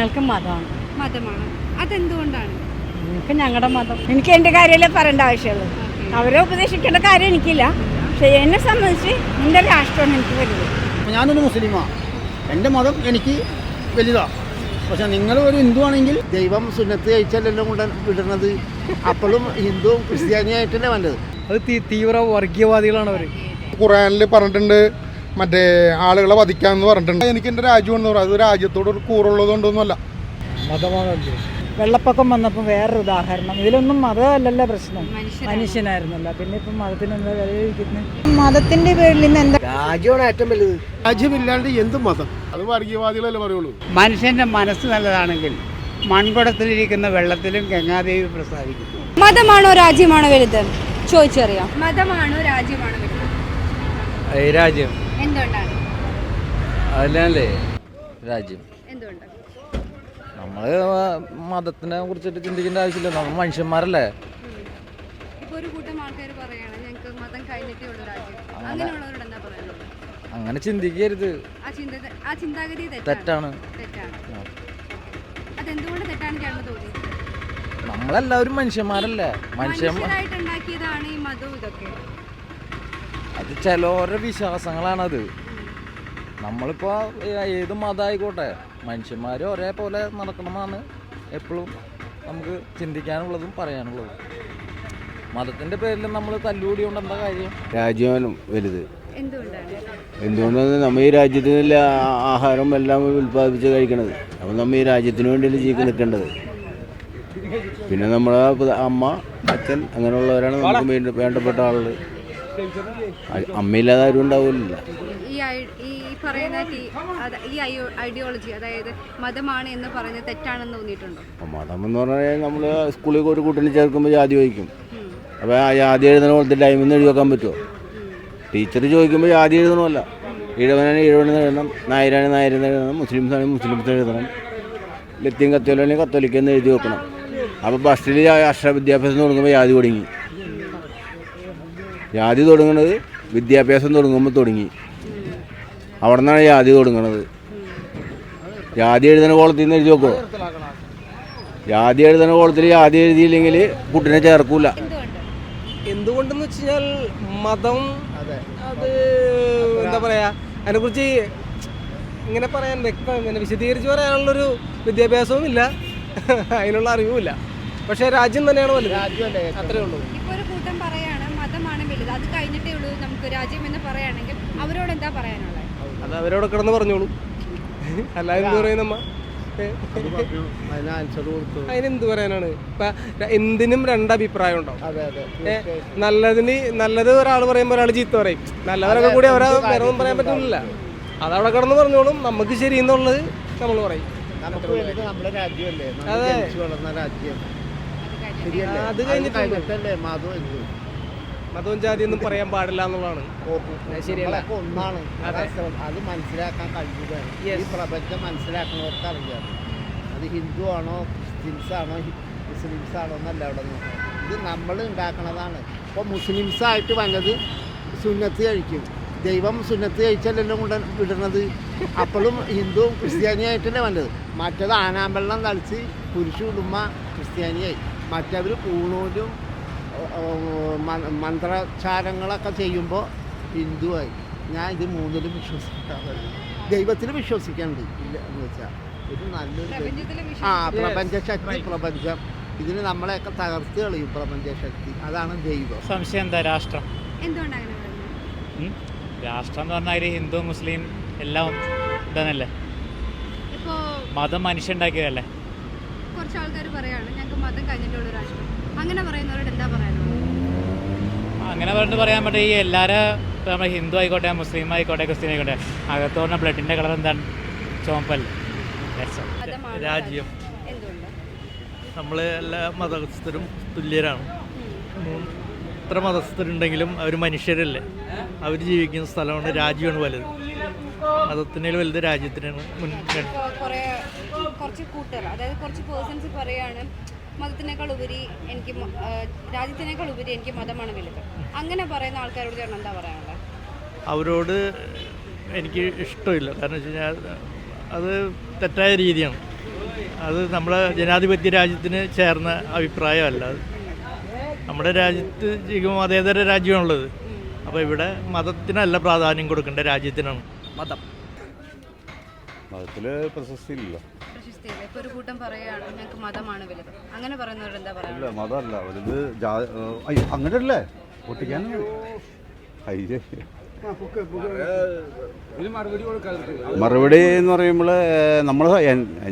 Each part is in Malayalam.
ഞങ്ങൾക്ക് മതമാണ്. മതമാണ്. അതെന്തുകൊണ്ടാണ്? എനിക്ക് ഞങ്ങളുടെ മതം. എനിക്ക് എന്റെ കാര്യമല്ലേ പറയേണ്ട ആവശ്യമുള്ളൂ. അവരെ ഉപദേശിക്കേണ്ട കാര്യം എനിക്കില്ല. പക്ഷെ എന്നെ സംബന്ധിച്ച് എന്റെ രാഷ്ട്രമാണ് എനിക്ക് വലുത്. ഞാനൊരു മുസ്ലിമാണ് എന്റെ മതം എനിക്ക് വലുതാണ് പക്ഷെ നിങ്ങൾ ഒരു ഹിന്ദു ആണെങ്കിൽ ദൈവം സുന്നത്ത് കഴിച്ചാലെല്ലാം കൊണ്ട് വിടുന്നത് അപ്പോഴും ഹിന്ദുവും ക്രിസ്ത്യാനിയായിട്ടല്ലേ വേണ്ടത്. അത് തീവ്ര വർഗീയവാദികളാണ് അവർ ഖുറാനിൽ പറഞ്ഞിട്ടുണ്ട് മറ്റേ ആളുകളെ വധിക്കാമെന്ന് പറഞ്ഞിട്ടുണ്ട്. എനിക്ക് എന്റെ രാജ്യമെന്ന് പറയാം. അത് രാജ്യത്തോട് ഒരു കൂറുള്ളത് കൊണ്ടൊന്നുമല്ല മതമാണല്ലേ. വെള്ളപ്പൊക്കം വന്നപ്പോൾ വേറൊരു ഉദാഹരണം. ഇതിലൊന്നും മതമല്ലല്ലോ പ്രശ്നം. മനുഷ്യനായിരുന്നല്ല മനുഷ്യനായിരുന്നല്ലോ. പിന്നെ ഇപ്പം മതത്തിനെന്താ വിലയിരിക്കുന്നത് മതത്തിന്റെ പേരിൽ നിന്ന് എന്താ രാജ്യമാണ് ഏറ്റവും വലുത്. രാജ്യമില്ലാണ്ട് എന്ത് മതം? അത് വർഗീയവാദികളല്ലേ പറയുള്ളൂ. മനുഷ്യന്റെ മനസ്സ് നല്ലതാണെങ്കിൽ മൺകുടത്തിലിരിക്കുന്ന വെള്ളത്തിലും ഗംഗാദേവി പ്രസാദിക്കുന്നു. മതമാണോ രാജ്യമാണോ വലുത്? ചോദിച്ചറിയാം. മതമാണോ രാജ്യമാണോ വലുത്? രാജ്യം. എന്തുകൊണ്ടാണ്? അതല്ലേ രാജ്യം. എന്തുകൊണ്ട്? നമ്മൾ മതത്തിനെ കുറിച്ചിട്ട് ചിന്തിക്കേണ്ട ആവശ്യമില്ല. നമ്മൾ മനുഷ്യന്മാരല്ലേ? അങ്ങനെ ചിന്തിക്കരുത്. തെറ്റാണ്. നമ്മളെല്ലാവരും മനുഷ്യന്മാരല്ലേ? മനുഷ്യരായിട്ട് ഈ മതവും ഇതൊക്കെ. അത് ചിലവരുടെ വിശ്വാസങ്ങളാണത്. നമ്മളിപ്പോൾ ഏത് മതമായിക്കോട്ടെ മനുഷ്യന്മാർ ഒരേപോലെ നടക്കണമെന്നാണ് എപ്പോഴും നമുക്ക് ചിന്തിക്കാനുള്ളതും പറയാനുള്ളതും. മതത്തിന്റെ പേരിൽ നമ്മൾ തല്ലുകൂടി കൊണ്ട് എന്താ കാര്യം? രാജ്യമാണ് വലുത്. എന്തുകൊണ്ടാണ്? എന്തുകൊണ്ടാണ് നമ്മൾ ഈ രാജ്യത്തിനുള്ള ആഹാരം എല്ലാം ഉൽപ്പാദിപ്പിച്ച് കഴിക്കണത്? അപ്പോൾ നമ്മ ഈ രാജ്യത്തിന് വേണ്ടിയല്ലേ ജീവിക്കാൻ നിൽക്കേണ്ടത്? പിന്നെ നമ്മളെ അമ്മ അച്ഛൻ അങ്ങനെയുള്ളവരാണ് നമുക്ക് വേണ്ട- വേണ്ടപ്പെട്ട ആളുകൾ അമ്മയില്ലാതെ ആരും ഉണ്ടാവില്ല ഈ ഈ പറയുന്ന ഈ ഐഡിയോളജി അതായത് മതമാണ് എന്ന് പറയുന്നത് തെറ്റാണെന്ന് തോന്നിയിട്ടുണ്ടോ? മതം എന്ന് പറഞ്ഞാൽ നമ്മൾ സ്കൂളിൽ ഒരു കുട്ടീനെ ചേർക്കുമ്പോൾ ജാതി ചോദിക്കും. അപ്പോൾ ആ ജാതി എഴുതണ പോലത്തെ ടൈമിൽ നിന്ന് എഴുതി വെക്കാൻ പറ്റുമോ ടീച്ചർ ചോദിക്കുമ്പോൾ ജാതി എഴുതണമല്ല. ഇഴവനാണ് ഇഴവനെന്ന് എഴുതണം നായരാണ് നായരെന്ന് എഴുതണം മുസ്ലിംസ് ആണെങ്കിൽ മുസ്ലിംസ് എഴുതണം ലത്തീൻ കത്തോലാണെങ്കിൽ കത്തോലിക്കെന്ന് എഴുതി വെക്കണം. അപ്പോൾ ബസ്സിൽ അക്ഷര വിദ്യാഭ്യാസം തുടങ്ങുമ്പോൾ ജാതി തുടങ്ങി ജാതി തുടങ്ങുന്നത് വിദ്യാഭ്യാസം തുടങ്ങുമ്പോൾ തുടങ്ങി. അവിടെ നിന്നാണ് ജാതി തുടങ്ങുന്നത് ജാതി എഴുതുന്ന കോളത്തിൽ നിന്ന് എഴുതി നോക്കുമോ ജാതി എഴുതുന്ന കോളത്തിൽ ജാതി എഴുതിയില്ലെങ്കിൽ കുട്ടിനെ ചേർക്കൂല. എന്തുകൊണ്ട് എന്തുകൊണ്ടെന്ന് വെച്ച് കഴിഞ്ഞാൽ മതം അത്. എന്താ പറയാ? അതിനെക്കുറിച്ച് ഇങ്ങനെ പറയാൻ വ്യക്തം ഇങ്ങനെ വിശദീകരിച്ച് പറയാനുള്ളൊരു വിദ്യാഭ്യാസവും ഇല്ല അതിനുള്ള അറിവുമില്ല. പക്ഷേ രാജ്യം തന്നെയാണ് വലുത്. അത്രേ ഉള്ളൂ ഇപ്പൊ ഒരു കൂട്ടം പറയാണ് മതമാണ് വലുത് അത് കഴിഞ്ഞിട്ടേ ഉള്ളൂ നമുക്ക് രാജ്യം എന്ന് പറയുകയാണെങ്കിൽ അവരോട് എന്താ പറയാനുള്ളത്? അത് അവരോട് കിടന്ന് പറഞ്ഞോളൂ. അല്ലാതെ എന്ത് പറയും നമ്മ അതിനെന്ത് പറയാനാണ്? ഇപ്പൊ എന്തിനും രണ്ടഭിപ്രായം ഉണ്ടാവും അതെ അതെ. ഏ, നല്ലതിന് നല്ലത് ഒരാൾ പറയുമ്പോൾ ഒരാൾ ചീത്ത പറയും. നല്ലവരൊക്കെ കൂടി അവരെ വേറൊന്നും പറയാൻ പറ്റില്ല അതവിടെ കിടന്ന് പറഞ്ഞോളും. നമുക്ക് ശരി എന്നുള്ളത് നമ്മൾ പറയും. അതെ. ജനിച്ചു വളർന്ന രാജ്യം. ശരിയല്ലേ? ആ, അത് കഴിഞ്ഞിട്ടുള്ളൂ. കഴിഞ്ഞിട്ടല്ലേ? മതം ജാതി ഒന്നും പറയാൻ പാടില്ല എന്നുള്ളതാണ്. നമ്മളൊക്കെ ഒന്നാണ്. അതെ. മനസ്സിലാക്കാൻ കഴിയുകയാണ്. ഈ. പ്രപഞ്ചം മനസ്സിലാക്കുന്നവർക്ക് അറിയാം. അത് ഹിന്ദു ആണോ ക്രിസ്ത്യൻസ് ആണോ മുസ്ലിംസ് ആണോ എന്നല്ല അവിടെ നോക്കാം. ഇത് നമ്മൾ ഉണ്ടാക്കണതാണ്. ഇപ്പോൾ മുസ്ലിംസ് ആയിട്ട് വന്നത് സുന്നത്ത് കഴിക്കും. ദൈവം സുന്നത്ത് കഴിച്ചല്ലോ കൊണ്ട് വിടുന്നത് അപ്പോഴും ഹിന്ദുവും ക്രിസ്ത്യാനിയായിട്ടല്ലേ വന്നത്. മറ്റത് ആനാമ്പെള്ളം തളിച്ച് കുരിശു കുടുംബ ക്രിസ്ത്യാനിയായി. മറ്റവർ പൂണൂലും മന്ത്രചാരങ്ങളൊക്കെ ചെയ്യുമ്പോൾ ഹിന്ദുവായി. ഞാൻ ഇത് മൂന്നിലും വിശ്വസിക്കാറുണ്ട് ദൈവത്തിൽ വിശ്വസിക്കാനുണ്ട് ഇല്ല എന്ന് വെച്ചാൽ ഇത് നല്ലൊരു ആ പ്രപഞ്ചശക്തി പ്രപഞ്ചം. ഇതിന് നമ്മളെയൊക്കെ തകർത്ത് കളയും പ്രപഞ്ചശക്തി അതാണ് ദൈവം. സംശയം എന്താ രാഷ്ട്രം? എന്തുകൊണ്ടാണ് അങ്ങനെ പറയുന്നത് രാഷ്ട്രം എന്ന് പറഞ്ഞാൽ ഹിന്ദു മുസ്ലിം എല്ലാം ഇതന്നല്ലേ ഇപ്പോ മതം മനുഷ്യണ്ടാക്കിയതല്ലേ കുറച്ച് ആൾക്കാർ പറയാണ് ഞങ്ങൾക്ക് മതം കഴിഞ്ഞിട്ടുള്ള രാഷ്ട്രം. അങ്ങനെ പറയുന്നവരോട് എന്താ പറയാനുള്ളത്? അങ്ങനെ പറഞ്ഞിട്ട് പറയാൻ പറ്റും ഈ എല്ലാവരും ഇപ്പോൾ നമ്മൾ ഹിന്ദു ആയിക്കോട്ടെ മുസ്ലിം ആയിക്കോട്ടെ ക്രിസ്ത്യൻ ആയിക്കോട്ടെ അകത്തോടെ പറഞ്ഞ ബ്ലഡിന്റെ കളർ എന്താണ്? ചോമ്പൽ രാജ്യം. എന്തുകൊണ്ട്? നമ്മൾ എല്ലാ മതസ്ഥരും തുല്യരാണ്. എത്ര മതസ്ഥരുണ്ടെങ്കിലും അവർ മനുഷ്യരല്ലേ? അവർ ജീവിക്കുന്ന സ്ഥലമാണ് രാജ്യമാണ് വലുത്. മതത്തിനേൽ വലുത് രാജ്യത്തിനാണ് മുൻഗണന കുറേ കുറച്ച് കൂട്ടർ അതായത് കുറച്ച് പേഴ്സൺസ് പറയാണ് മതത്തിനേക്കാൾ ഉപരി എനിക്ക് രാജ്യത്തിനേക്കാൾ ഉപരി എനിക്ക് മതമാണ് വലുത്. അങ്ങനെ പറയുന്ന ആൾക്കാരോട് ചേട്ടൻ എന്താ പറയാനുള്ളത് അവരോട് എനിക്ക് ഇഷ്ടമില്ല. കാരണം വെച്ച് കഴിഞ്ഞാൽ അത് തെറ്റായ രീതിയാണ്. അത് നമ്മളെ ജനാധിപത്യ രാജ്യത്തിന് ചേർന്ന അഭിപ്രായമല്ല അത്. നമ്മുടെ രാജ്യത്ത് ശരിക്കും മതേതര രാജ്യമാണുള്ളത്. അപ്പോൾ ഇവിടെ മതത്തിനല്ല പ്രാധാന്യം കൊടുക്കേണ്ട രാജ്യത്തിനാണ്. മതം. മതത്തിൽ പ്രശസ്തി ഒരു കൂട്ടം ഞങ്ങൾക്ക് മതമാണ് വലുത്. അങ്ങനെ എന്താ ഇല്ല മതമല്ല വലുത് അങ്ങനെയല്ലേ പൊട്ടിക്കാൻ മറുപടി എന്ന് പറയുമ്പോൾ നമ്മൾ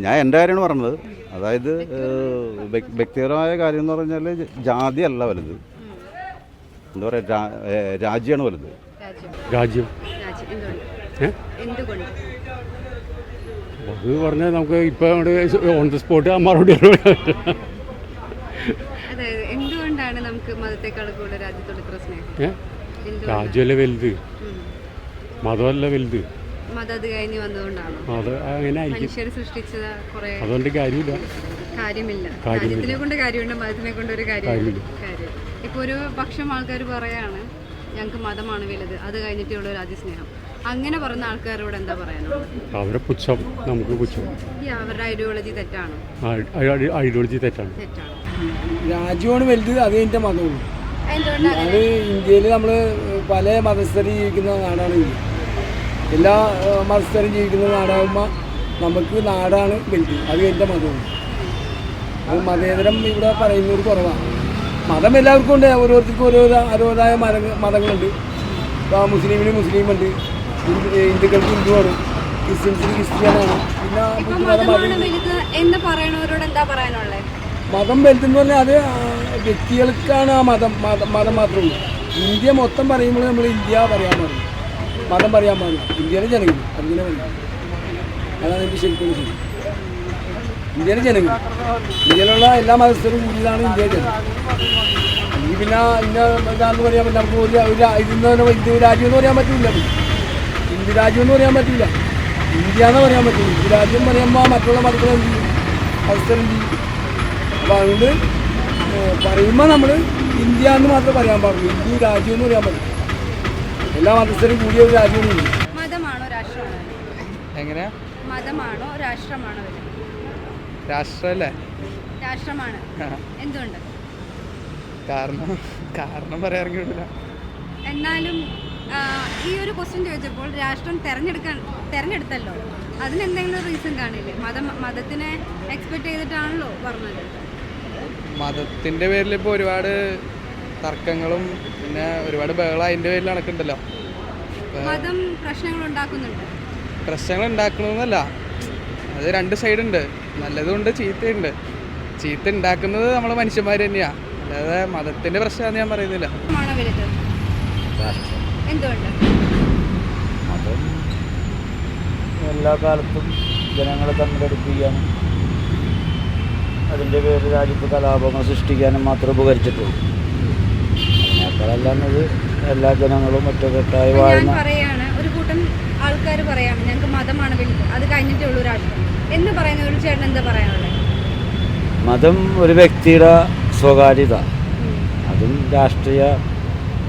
ഞാൻ എന്റെ കാര്യമാണ് പറഞ്ഞത്. അതായത് വ്യക്തിപരമായ കാര്യം എന്ന് പറഞ്ഞാൽ ജാതി അല്ല വലുത്. എന്താ പറയുക രാജ്യമാണ് വലുത്. രാജ്യം രാജ്യം രാജ്യം എന്തുകൊണ്ട് ഏ? എന്തുകൊണ്ട് അത് പറഞ്ഞാൽ നമുക്ക് ഇപ്പോൾ ഓൺ ദ സ്പോട്ട് മറുപടി എന്തുകൊണ്ടാണ് നമുക്ക് മതത്തെക്കാൾ കൂടുതൽ രാജ്യത്തോട് ഇത്ര സ്നേഹം? ഏ? എന്തുകൊണ്ടാണ്? രാജ്യമല്ല വലുത്. മതമല്ല വലുത്. അത് അങ്ങനെ അതുകൊണ്ട് കാര്യമില്ല. കാര്യമില്ല. കാര്യമില്ല. രാജ്യത്തിനെ കൊണ്ട് കാര്യമുണ്ട് മതത്തിനെ കൊണ്ട് ഒരു കാര്യമില്ല. കാര്യമില്ല. ഇപ്പൊ ഒരു പക്ഷം ആൾക്കാർ പറയാണ് ഞങ്ങൾക്ക് മതമാണ് വലുത്. അത് കഴിഞ്ഞിട്ടുള്ള രാജ്യസ്നേഹം. അങ്ങനെ പറയുന്ന ആൾക്കാരോട് എന്താ പറയാനുള്ളത് അവരെ പുച്ഛം നമുക്ക് പുച്ഛം. ഈ അവരുടെ ഐഡിയോളജി തെറ്റാണ്? ഐഡിയോളജി തെറ്റാണ്. തെറ്റാണോ. രാജ്യമാണ് വലുത് അത് എന്റെ മതമാണ് എന്തുകൊണ്ടാണ് അത് ഇന്ത്യയിൽ നമ്മൾ പല മതസ്ഥരും ജീവിക്കുന്ന നാടാണ് ഇന്ത്യ എല്ലാ മതസ്ഥരും ജീവിക്കുന്ന നാടാകുമ്പോൾ നമുക്ക് നാടാണ് വലുത് അത് എന്റെ മതമാണ് അത് മതേതരം ഇവിടെ പറയുന്നവർ കുറവാണ്. മതം എല്ലാവർക്കും ഉണ്ട്. ഓരോരുത്തർക്കും ഓരോ ഓരോതായ മത മതങ്ങളുണ്ട്. ഇപ്പോൾ മുസ്ലിമിന് മുസ്ലിമുണ്ട്. ഹിന്ദുക്കൾക്ക് ഹിന്ദുവാണ് ക്രിസ്ത്യൻസിന് ക്രിസ്ത്യാനാണ് പിന്നെ മതം വലുതെന്ന് പറഞ്ഞാൽ അത് വ്യക്തികൾക്കാണ് ആ മതം മതം മതം മാത്രമേ ഇന്ത്യ മൊത്തം പറയുമ്പോൾ നമ്മൾ ഇന്ത്യ പറയാൻ പാടില്ല. മതം പറയാൻ പാടില്ല. ഇന്ത്യയിലെ ജനങ്ങൾ അങ്ങനെ പറയും. അതാണ് എനിക്ക് ശരിക്കും ശരി ഇന്ത്യയിലെ ജനങ്ങൾ ഇന്ത്യയിലുള്ള എല്ലാ മതസ്ഥരും കൂടിയതാണ് ഇന്ത്യയിലെ ജനങ്ങൾ. അല്ലെങ്കിൽ പിന്നെ ഇന്ന ഇതാന്ന് പറയാൻ പറ്റില്ല. നമുക്ക് ഒരു ഇതിൽ നിന്ന് ഹിന്ദു രാജ്യം എന്ന് പറയാൻ പറ്റില്ല. ഹിന്ദു രാജ്യം എന്ന് പറയാൻ പറ്റില്ല. ഇന്ത്യ എന്ന് പറയാൻ പറ്റില്ല. ഹിന്ദു രാജ്യം പറയുമ്പോൾ മറ്റുള്ള മതങ്ങൾ എന്ത് ചെയ്യും? എന്ത് ചെയ്യും? അപ്പോൾ അതുകൊണ്ട് പറയുമ്പോൾ നമ്മൾ ഇന്ത്യ എന്ന് മാത്രം പറയാൻ പാടുള്ളൂ. ഹിന്ദു രാജ്യം എന്ന് പറയാൻ പറ്റില്ല. എല്ലാ മതസ്ഥരും കൂടിയ ഒരു രാജ്യമാണ് മതമാണോ രാഷ്ട്രമാണോ? എങ്ങനെയാ? മതമാണോ രാഷ്ട്രമാണോ രാഷ്ട്രമല്ലേ രാഷ്ട്രമാണ്. എന്തുകൊണ്ട് കാരണം കാരണം പറയാൻ കിട്ടില്ല എന്നാലും ഈ ഒരു ക്വസ്റ്റ്യൻ ചോദിച്ചപ്പോൾ രാഷ്ട്രം തെരഞ്ഞെടുക്കാൻ തെരഞ്ഞെടുത്തല്ലോ. അതിനെന്തെങ്കിലും റീസൺ കാണില്ലേ? മതം മതത്തിനെ എക്സ്പെക്ട് ചെയ്തിട്ടാണല്ലോ പറഞ്ഞത്. മതത്തിന്റെ പേരിൽ ഇപ്പോൾ ഒരുപാട് തർക്കങ്ങളും പിന്നെ ഒരുപാട് ബഹളം അതിന്റെ പേരിൽ നടക്കുന്നുണ്ടല്ലോ. മതം പ്രശ്നങ്ങൾ ഉണ്ടാക്കുന്നുണ്ട്. പ്രശ്നങ്ങൾ ഉണ്ടാക്കണമെന്നല്ല അത് രണ്ട് സൈഡ് ഉണ്ട്. നല്ലതുണ്ട് ചീത്തയുണ്ട്. ചീത്ത ഉണ്ടാക്കുന്നത് നമ്മൾ മനുഷ്യന്മാർ തന്നെയാ. അല്ലാതെ മതത്തിന്റെ പ്രശ്നമാണെന്ന് ഞാൻ പറയുന്നില്ല. എന്തുകൊണ്ട്? മതം എല്ലാ കാലത്തും ജനങ്ങളെ തമ്മിലെടുപ്പിക്കാനും അതിന്റെ പേരിൽ രാജ്യത്ത് കലാപങ്ങൾ സൃഷ്ടിക്കാനും മാത്രം ഉപകരിച്ചിട്ടുള്ളൂ. അതിനേക്കാളല്ലാന്നത് എല്ലാ ജനങ്ങളും ഒറ്റക്കെട്ടായി വാഴുന്ന പറയാണ് ഒരു കൂട്ടം ആൾക്കാർ പറയാണ് ഞങ്ങൾക്ക് മതമാണ് വലുത് അത് കഴിഞ്ഞിട്ടേ ഉള്ളൂ രാഷ്ട്രം. എന്ന് പറയുന്ന ഒരു ചേട്ടൻ എന്താ പറയാനുള്ളത് മതം ഒരു വ്യക്തിയുടെ സ്വകാര്യത. അതും രാഷ്ട്രീയ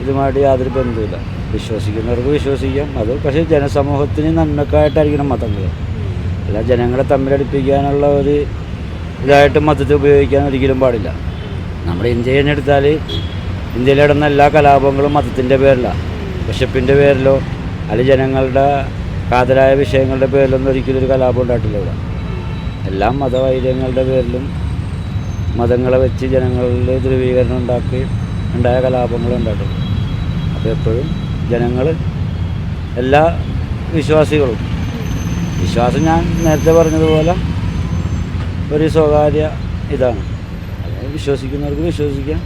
ഇതുമായിട്ട് യാതൊരു ബന്ധവുമില്ല. വിശ്വസിക്കുന്നവർക്ക് വിശ്വസിക്കാം. അത് പക്ഷേ ജനസമൂഹത്തിന് നന്മക്കായിട്ടായിരിക്കണം മതങ്ങൾ അല്ല ജനങ്ങളെ തമ്മിലടിപ്പിക്കാനുള്ള ഒരു ഇതായിട്ട് മതത്തെ ഉപയോഗിക്കാൻ ഒരിക്കലും പാടില്ല. നമ്മുടെ ഇന്ത്യ തന്നെ എടുത്താൽ ഇന്ത്യയിൽ എല്ലാ കലാപങ്ങളും മതത്തിന്റെ പേരിലാണ് വിശപ്പിന്റെ പേരിലോ അല്ലെങ്കിൽ ജനങ്ങളുടെ കാതലായ വിഷയങ്ങളുടെ പേരിലൊന്നും ഒരിക്കലും ഒരു കലാപം ഉണ്ടായിട്ടില്ല ഇവിടെ. എല്ലാം മതവൈര്യങ്ങളുടെ പേരിലും മതങ്ങളെ വെച്ച് ജനങ്ങളിൽ ധ്രുവീകരണം ഉണ്ടാക്കി ഉണ്ടായ കലാപങ്ങളും ഉണ്ടായിട്ടുണ്ട്. അപ്പോൾ എപ്പോഴും ജനങ്ങൾ എല്ലാ വിശ്വാസികളും. വിശ്വാസം ഞാൻ നേരത്തെ പറഞ്ഞതുപോലെ ഒരു സ്വകാര്യ ഇതാണ്. വിശ്വസിക്കുന്നവർക്ക് വിശ്വസിക്കാം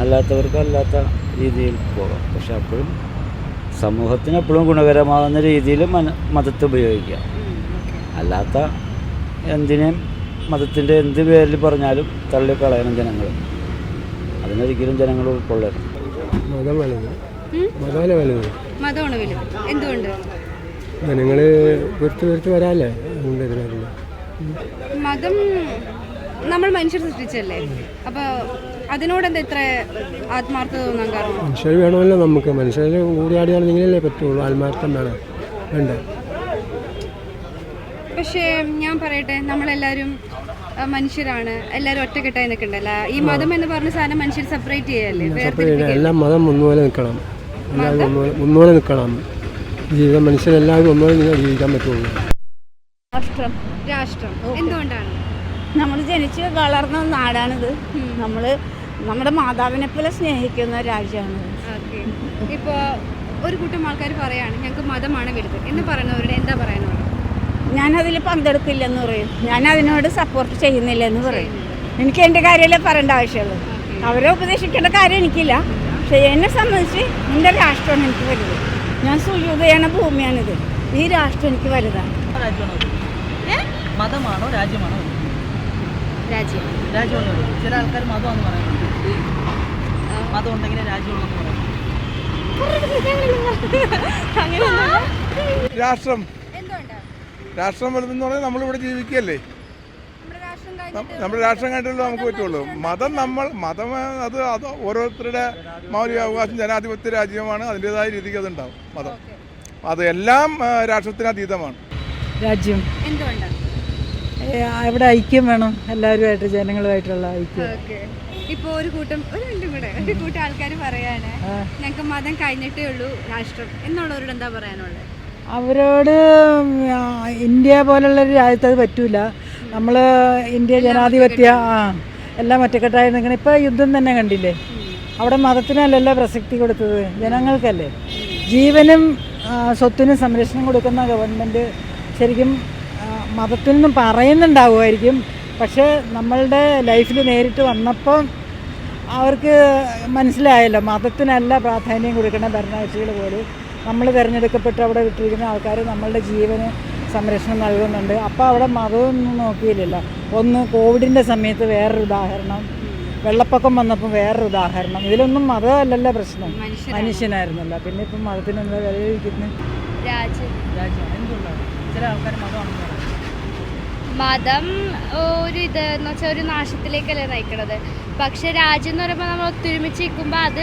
അല്ലാത്തവർക്ക് അല്ലാത്ത രീതിയിൽ പോകാം. പക്ഷെ അപ്പോഴും സമൂഹത്തിന് എപ്പോഴും ഗുണകരമാകുന്ന രീതിയിൽ മന മതത്തെ ഉപയോഗിക്കാം. അല്ലാത്ത എന്തിനേയും മതത്തിന്റെ എന്ത് പേരിൽ പറഞ്ഞാലും തള്ളിക്കളയണം ജനങ്ങൾ അതിനൊരിക്കലും ജനങ്ങൾ ഉൾക്കൊള്ളരുത്. മതം മതമാണ് വലുത് എന്തുകൊണ്ട്? ജനങ്ങൾ വെറുത്ത് വെറുത്ത് വരാല്ലേ? മതം നമ്മൾ മനുഷ്യർ സൃഷ്ടിച്ചല്ലേ? അപ്പൊ അതിനോട് എന്താ ഇത്ര ആത്മാർത്ഥത തോന്നാൻ കാരണം? മനുഷ്യർ വേണമല്ലോ നമുക്ക്. മനുഷ്യർ കൂടിയാടിയാണെങ്കിലല്ലേ പറ്റുള്ളൂ. ആത്മാർത്ഥം വേണം. വേണ്ട. പക്ഷേ ഞാൻ പറയട്ടെ നമ്മളെല്ലാവരും മനുഷ്യരാണ്. എല്ലാവരും ഒറ്റക്കെട്ടായി നിൽക്കണ്ടല്ല? ഈ മതം എന്ന് പറഞ്ഞ സാധനം മനുഷ്യർ സെപ്പറേറ്റ് ചെയ്യല്ലേ. എല്ലാം മതം ഒന്നുപോലെ നിൽക്കണം. എല്ലാവരും ഒന്നുപോലെ നിൽക്കണം. ജീവിതം മനുഷ്യരെല്ലാവരും ഒന്നുപോലെ ജീവിക്കാൻ പറ്റുള്ളൂ. രാഷ്ട്രം. രാഷ്ട്രം. എന്തുകൊണ്ടാണ്? നമ്മൾ ജനിച്ച് വളർന്ന നാടാണിത്. നമ്മൾ നമ്മുടെ മാതാവിനെ പോലെ സ്നേഹിക്കുന്ന രാജ്യമാണ്. ഓക്കെ. ഇപ്പോൾ ഒരു കൂട്ടം ആൾക്കാർ പറയാണ് ഞങ്ങൾക്ക് മതമാണ് വലുത്. എന്ന് പറയുന്നവരുടെ എന്താ പറയുന്നത് ഞാനതിൽ പങ്കെടുക്കില്ലെന്ന് പറയും. ഞാൻ അതിനോട് സപ്പോർട്ട് ചെയ്യുന്നില്ല. എന്ന് പറയും എനിക്ക് എന്റെ കാര്യമല്ലേ പറയേണ്ട ആവശ്യമുള്ളൂ. അവരെ ഉപദേശിക്കേണ്ട കാര്യം എനിക്കില്ല. പക്ഷേ എന്നെ സംബന്ധിച്ച് എന്റെ രാഷ്ട്രമാണ് എനിക്ക് വലുത്. ഞാൻ ചെയ്യണ ഭൂമിയാണിത്. ഈ രാഷ്ട്രം എനിക്ക് വലുതാണ്. മതമാണോ രാജ്യമാണോ? രാജ്യം. രാജ്യമാണോ? ചില ആൾക്കാർ മതമാണെന്ന് പറയുന്നത് മതം ഉണ്ടെങ്കിൽ രാജ്യമുള്ളതെന്ന് പറയുന്നത് രാഷ്ട്രം. എന്തുകൊണ്ടാണ് രാഷ്ട്രം വലുതെന്ന് പറഞ്ഞാൽ നമ്മളിവിടെ ജീവിക്കുകയല്ലേ നമ്മുടെ രാഷ്ട്രം നം- കഴിഞ്ഞിട്ട് നമ്മുടെ രാഷ്ട്രം കണ്ടല്ലോ നമുക്ക് പറ്റുള്ളൂ. മതം നമ്മൾ മതം അത് അത് ഓരോരുത്തരുടെ മൗലിക അവകാശം ജനാധിപത്യ രാജ്യമാണ് അതിന്റെതായ രീതിക്ക് അതുണ്ടാവും മതം. അത് എല്ലാം രാഷ്ട്രത്തിന് അതീതമാണ്. രാജ്യം. എന്തുകൊണ്ടാണ് അവിടെ ഐക്യം വേണം. എല്ലാവരുമായിട്ട് ജനങ്ങളുമായിട്ടുള്ള ഐക്യം. ഇപ്പൊ ഒരു കൂട്ടം ഒരു മിനിറ്റും കൂടെ ഒരു കൂട്ടം ആൾക്കാർ പറയാണ് ഞങ്ങൾക്ക് മതം കഴിഞ്ഞിട്ടേ ഉള്ളൂ രാഷ്ട്രം. എന്നുള്ളവരോട് എന്താ പറയാനുള്ളത് അവരോട് ഇന്ത്യ പോലുള്ള ഒരു രാജ്യത്ത് അത് പറ്റൂല. നമ്മൾ ഇന്ത്യ ജനാധിപത്യ ആ എല്ലാം ഒറ്റക്കെട്ടായി നിൽക്കണം ഇപ്പോൾ യുദ്ധം തന്നെ കണ്ടില്ലേ? അവിടെ മതത്തിനല്ലല്ലോ പ്രസക്തി കൊടുത്തത്. ജനങ്ങൾക്കല്ലേ? ജീവനും സ്വത്തിനും സംരക്ഷണം കൊടുക്കുന്ന ഗവൺമെന്റ് ശരിക്കും ആ, മതത്തിൽ നിന്നും പറയുന്നുണ്ടാവുമായിരിക്കും. പക്ഷേ നമ്മളുടെ ലൈഫിൽ നേരിട്ട് വന്നപ്പോൾ അവർക്ക് മനസ്സിലായല്ലോ മതത്തിനല്ല പ്രാധാന്യം കൊടുക്കുന്ന ഭരണകക്ഷികൾ പോലും. നമ്മൾ തിരഞ്ഞെടുക്കപ്പെട്ട് അവിടെ വിട്ടിരിക്കുന്ന ആൾക്കാർ നമ്മളുടെ ജീവന് സംരക്ഷണം നൽകുന്നുണ്ട്. അപ്പോൾ അവിടെ മതമൊന്നും നോക്കിയില്ലല്ലോ. ഒന്ന് കോവിഡിന്റെ സമയത്ത് വേറൊരു ഉദാഹരണം. വെള്ളപ്പൊക്കം വന്നപ്പോൾ വേറൊരു ഉദാഹരണം. ഇതിലൊന്നും മതമല്ലല്ലോ പ്രശ്നം. മനുഷ്യനായിരുന്നല്ലോ. പിന്നെ ഇപ്പം മതത്തിന് എന്താ മതമാണെന്ന് പറയും മതം ഒരു ഇത് എന്ന് വെച്ചാൽ ഒരു നാശത്തിലേക്കല്ലേ നയിക്കണത്. പക്ഷെ രാജ്യം എന്ന് പറയുമ്പോൾ നമ്മൾ ഒത്തൊരുമിച്ച് നിൽക്കുമ്പോൾ അത്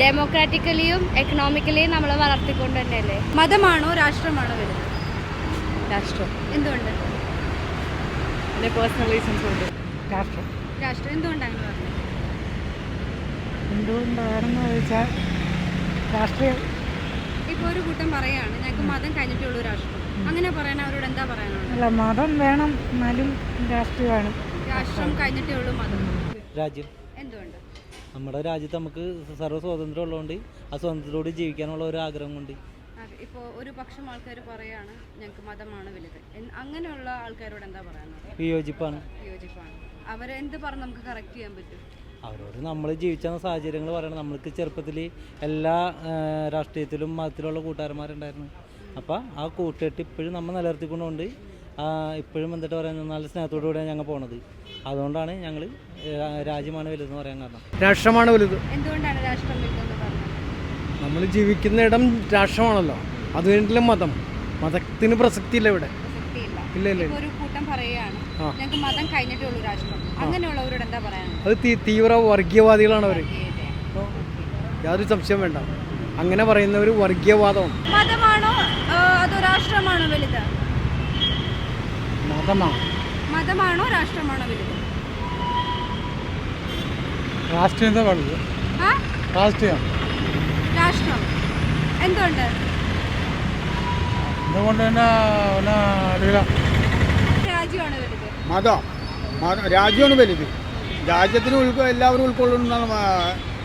ഡെമോക്രാറ്റിക്കലിയും എക്കണോമിക്കലിയും നമ്മൾ വളർത്തിക്കൊണ്ട് തന്നെയല്ലേ? മതമാണോ രാഷ്ട്രമാണോ വലുത് രാഷ്ട്രം. എന്തുകൊണ്ട്? എന്റെ പേഴ്സണൽ റീസൺസ് കൊണ്ട് രാഷ്ട്രം. രാഷ്ട്രം എന്തുകൊണ്ടാണ് പറഞ്ഞത് എന്തുകൊണ്ടാണെന്ന് ചോദിച്ചാൽ രാഷ്ട്രീയം. ഇപ്പോൾ ഒരു കൂട്ടം പറയാണ് ഞങ്ങൾക്ക് മതം കഴിഞ്ഞിട്ടേ ഉള്ളൂ രാഷ്ട്രം അങ്ങനെ പറയാൻ അവരോട് എന്താ പറയാനുള്ളത്? അല്ല മതം വേണം എന്നാലും രാഷ്ട്രീയമാണ്. രാഷ്ട്രം കഴിഞ്ഞിട്ടേ ഉള്ളൂ മതം. രാജ്യം. എന്തുകൊണ്ട്? നമ്മുടെ രാജ്യത്ത് നമുക്ക് സർവ സ്വാതന്ത്ര്യം ഉള്ളതുകൊണ്ട് ആ സ്വാതന്ത്ര്യത്തോട് ജീവിക്കാനുള്ള ഒരു ആഗ്രഹം കൊണ്ട്. ഇപ്പോൾ ഒരു പക്ഷം ആൾക്കാർ പറയാണ് ഞങ്ങൾക്ക് മതമാണ് വലുത്. അങ്ങനെയുള്ള ആൾക്കാരോട് എന്താ പറയാനുള്ളത്? വിയോജിപ്പാണ്. യോജിപ്പാണ് അവരെന്ത് പറഞ്ഞ് നമുക്ക് കറക്റ്റ് ചെയ്യാൻ പറ്റും? അവരോട് നമ്മൾ ജീവിച്ച സാഹചര്യങ്ങൾ പറയണം. നമ്മൾക്ക് ചെറുപ്പത്തിൽ എല്ലാ രാഷ്ട്രീയത്തിലും മതത്തിലുള്ള കൂട്ടുകാരന്മാരുണ്ടായിരുന്നു. അപ്പോൾ ആ കൂട്ടുകെട്ട് ഇപ്പോഴും നമ്മൾ നിലനിർത്തിക്കൊണ്ടുകൊണ്ട് ആ, ഇപ്പോഴും എന്നിട്ട് പറയുന്നത്? നല്ല സ്നേഹത്തോടു കൂടിയാണ് ഞങ്ങൾ പോണത്. അതുകൊണ്ടാണ് ഞങ്ങൾ രാജ്യമാണ് വലുതെന്ന് പറയാൻ കാരണം. രാഷ്ട്രമാണ് വലുത്. എന്തുകൊണ്ടാണ് രാഷ്ട്രം നമ്മൾ ജീവിക്കുന്ന ഇടം രാഷ്ട്രമാണല്ലോ. അത് കഴിഞ്ഞിട്ടില്ല മതം. മതത്തിന് പ്രസക്തിയില്ല ഇവിടെ. ഇല്ല ഇല്ല ഒരു കൂട്ടം പറയുകയാണ്. ഞങ്ങൾക്ക് മതം കഴിഞ്ഞിട്ടേ ഉള്ളൂ രാഷ്ട്രം. അങ്ങനെയുള്ളവരോട് എന്താ പറയാനുള്ളത്? അത് തീവ്ര വർഗീയവാദികളാണ് അവർ യാതൊരു സംശയം വേണ്ട. അങ്ങനെ ഒരു വർഗീയവാദമാണ്. മതമാണോ അതോ രാഷ്ട്രമാണോ വലുത്? മതമാണ് മതമാണോ രാഷ്ട്രമാണോ വലുത്? രാഷ്ട്രീയം വലുത് ആ? രാഷ്ട്രീയം. രാഷ്ട്രം എന്തുകൊണ്ട്? രാജ്യമാണ് വലുത്. മതം. മതം. രാജ്യമാണ് വലുത്. രാജ്യത്തിന് ഉൾക്കൊ എല്ലാവരും ഉൾക്കൊള്ളുന്ന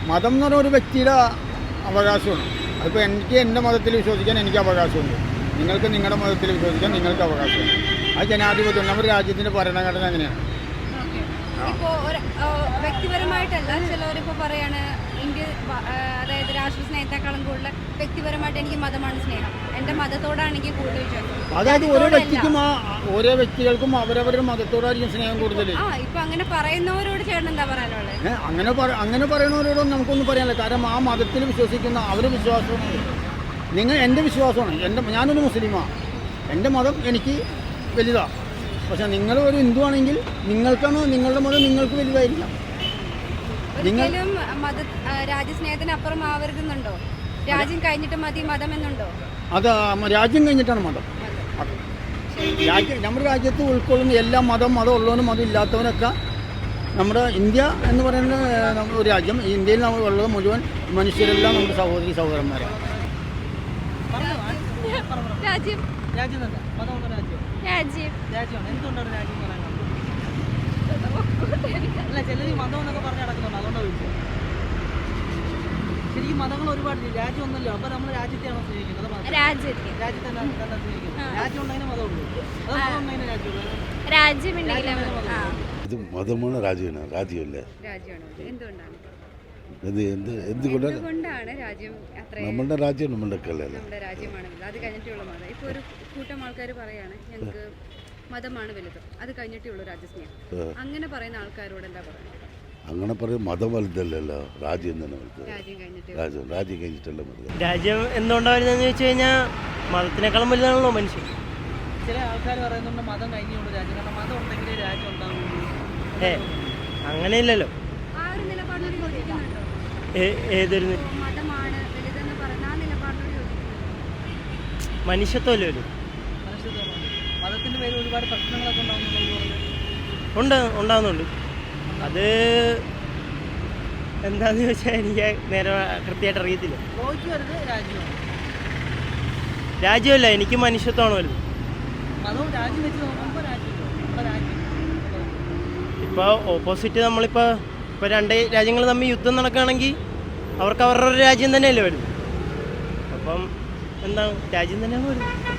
മതം എന്ന് പറഞ്ഞ ഒരു വ്യക്തിയുടെ അവകാശമാണ്. അതിപ്പോൾ എനിക്ക് എന്റെ മതത്തിൽ വിശ്വസിക്കാൻ എനിക്ക് അവകാശമുണ്ട്. നിങ്ങൾക്ക് നിങ്ങളുടെ മതത്തിൽ വിശ്വസിക്കാൻ നിങ്ങൾക്ക് അവകാശമുണ്ട്. ആ ജനാധിപത്യം. നമ്മുടെ രാജ്യത്തിന്റെ ഭരണഘടന എങ്ങനെയാണ് ഇപ്പോ ഒരു ആ, വ്യക്തിപരമായിട്ടല്ല ചിലവരിപ്പോൾ പറയാണ് ഇന്ത്യ അതായത് രാഷ്ട്ര സ്നേഹത്തെക്കാളും കൂടുതൽ വ്യക്തിപരമായിട്ട് എനിക്ക് മതമാണ് സ്നേഹം. എന്റെ മതത്തോടാണ് എനിക്ക് കൂടുതൽ വിശ്വാസം. അതായത് ഓരോ വ്യക്തിക്കും ഓരോ വ്യക്തികൾക്കും അവരവരുടെ മതത്തോടായിരിക്കും സ്നേഹം കൂടുതൽ ആ ഇപ്പൊ അങ്ങനെ പറയുന്നവരോട് ചേട്ടൻ എന്താ പറയാനുള്ളത് അങ്ങനെ പറയുന്നവരോട് അങ്ങനെ പറയുന്നവരോടൊന്നും നമുക്കൊന്നും പറയാനില്ല. കാരണം ആ മതത്തിൽ വിശ്വസിക്കുന്ന അവരുടെ വിശ്വാസമാണ്. നിങ്ങൾ എന്റെ വിശ്വാസമാണ്. എന്റെ ഞാനൊരു മുസ്ലിമാണ് എന്റെ മതം എനിക്ക് വലുതാണ് പക്ഷെ നിങ്ങൾ ഒരു ഹിന്ദു ആണെങ്കിൽ നിങ്ങൾക്കാണ് നിങ്ങളുടെ മതം നിങ്ങൾക്ക് വലുതായിരിക്കാം. ഒരിക്കലും മത രാജ്യസ്നേഹത്തിന് അപ്പുറം ആവരുതെന്നുണ്ടോ? രാജ്യം കഴിഞ്ഞിട്ട് മതി മതം എന്നുണ്ടോ അത് രാജ്യം കഴിഞ്ഞിട്ടാണ് മതം. രാജ്യം നമ്മുടെ രാജ്യത്ത് ഉൾക്കൊള്ളുന്ന എല്ലാ മതം മതം ഉള്ളവനും മതം ഇല്ലാത്തവനൊക്കെ നമ്മുടെ ഇന്ത്യ എന്ന് പറയുന്ന ഒരു രാജ്യം. ഈ ഇന്ത്യയിൽ നമ്മൾ ഉള്ളത് മുഴുവൻ മനുഷ്യരെല്ലാം നമ്മുടെ സഹോദരി സഹോദരന്മാരാണ്. രാജ്യം. രാജ്യം രാജ്യം. രാജ്യം. എന്തുകൊണ്ടാണ് രാജ്യം പറയാൻ കാരണം? അല്ല ചിലർ മതം എന്നൊക്കെ പറഞ്ഞ് നടക്കുന്നുണ്ട് അതുകൊണ്ടാണ് ചോദിച്ചത് ശരിക്കും മതങ്ങൾ ഒരുപാട് രാജ്യം ഒന്നല്ലോ അപ്പൊ നമ്മൾ രാജ്യത്തെയാണോ സ്നേഹിക്കുന്നത്? രാജ്യത്തെ രാജ്യത്തെ. തന്നെ തന്നെ സ്നേഹിക്കുന്നത്? രാജ്യം ഉണ്ടെങ്കിൽ മതമുള്ളൂ. അത് മതം ഉണ്ടെങ്കിൽ രാജ്യമുള്ളൂ? രാജ്യമുണ്ടെങ്കിൽ ആ. ഇത് മതമാണ് രാജ്യമാണ്. രാജ്യമല്ലേ? എന്ത് എന്ത് എന്തുകൊണ്ടാണ്? നമ്മളുടെ രാജ്യം നമ്മളുടെ കല്ലല്ലേ നമ്മുടെ രാജ്യമാണ് വലുത്. അത് കഴിഞ്ഞിട്ടുള്ള മതം. ഇപ്പോൾ ഒരു കൂട്ടം ആൾക്കാർ പറയാണ് ഞങ്ങൾക്ക് മതമാണ് വലുത്. അത് കഴിഞ്ഞിട്ടേ ഉള്ളൂ രാജ്യസ്നേഹം. അങ്ങനെ പറയുന്ന ആൾക്കാരോട് എന്താ പറയുക അങ്ങനെ പറയും മതം വലുതല്ലല്ലോ രാജ്യം തന്നെ വലുത് രാജ്യം രാജ്യം രാജ്യം കഴിഞ്ഞിട്ടല്ല വലുത് രാജ്യം എന്തുകൊണ്ടാണ് വരുന്നതെന്ന് ചോദിച്ചു കഴിഞ്ഞാൽ മതത്തിനേക്കാളും വലുതാണല്ലോ മനുഷ്യൻ. ചില ആൾക്കാർ പറയുന്നുണ്ട് മതം കഴിഞ്ഞുകൊണ്ട് രാജ്യം കാരണം മതം ഉണ്ടെങ്കിലേ രാജ്യം ഉണ്ടാവുള്ളൂ. ഏ അങ്ങനെയില്ലല്ലോ. ആ ഒരു നിലപാടിനോട് യോജിക്കുന്നുണ്ടോ? ഏ- ഏതൊരു മനുഷ്യത്വല്ലോ മനുഷ്യത്വമല്ലേ ഒരു പേരിൽ ഒരുപാട് പ്രശ്നങ്ങളൊക്കെ ഉണ്ടാവുന്നുണ്ട് ഉണ്ടാകുന്നുണ്ട് അത് എന്താന്ന് ചോദിച്ചാൽ എനിക്ക് നേരെ കൃത്യമായിട്ട് അറിയത്തില്ല. വരുന്നത് രാജ്യമല്ല എനിക്ക് മനുഷ്യത്വമാണ് വലുത് ഇപ്പൊ ഇപ്പോൾ ഓപ്പോസിറ്റ് നമ്മളിപ്പോൾ ഇപ്പോൾ രണ്ട് രാജ്യങ്ങൾ തമ്മിൽ യുദ്ധം നടക്കുകയാണെങ്കിൽ അവർക്ക് അവരുടെ രാജ്യം തന്നെയല്ലേ വലുത് അപ്പം എന്താണ് രാജ്യം തന്നെയാണ് വലുത്